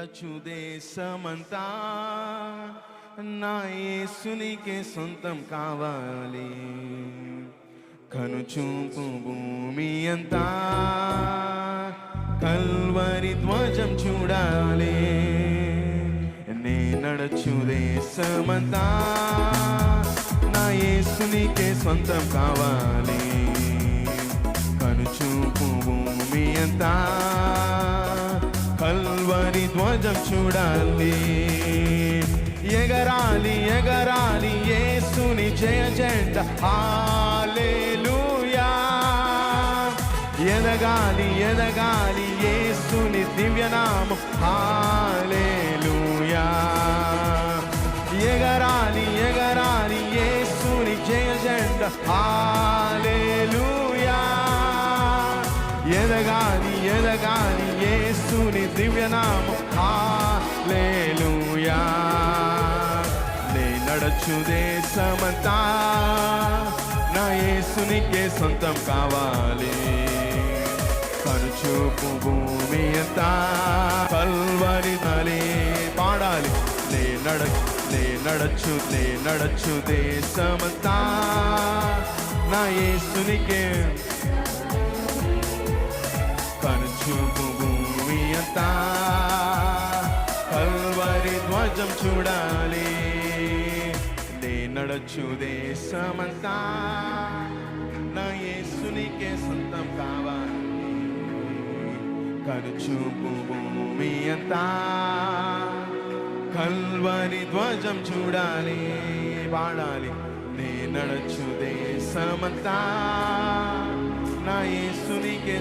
నడచు దేశమంతా నా యేసునికే సొంతం కావాలి. కనుచూపు భూమి అంతా కల్వరి ధ్వజం చూడాలి. నే నడచు దేశమంతా నా యేసునికే సొంతం కావాలి. కనుచూపు భూమి అంతా కల్వరి చూడాలి ఎగరాలి ఎగరాలి యేసుని జయ జంట హల్లెలూయా. ఎదగాలి ఎదగాలి యేసుని దివ్యనామం హల్లెలూయా. ఎగరాలి ఎగరాలి యేసుని జయ జంట హల్లెలూయా. ఎదగాలి ఎదగాలి యేసుని దివ్యనామం హల్లెలూయా నడచు దేశమంతా. నా యేసునికే సొంతం కావాలి. కనుచూపు భూమి అంతా. కల్వరి తలే పాడాలి. నే నడ నే నడచు నే నడచు దేశమంతా. నా యేసునికే. కనుచూపు భూమి అంతా. కల్వరి ధ్వజం చూడాలి. నడచు దేశమంతా. నా యేసునికే సొంతం కావాలి. కనుచూపు భూమి అంతా. కల్వరి ధ్వజం చూడాలి పాడాలి నే నడచు దేశమంతా. నా యేసునికే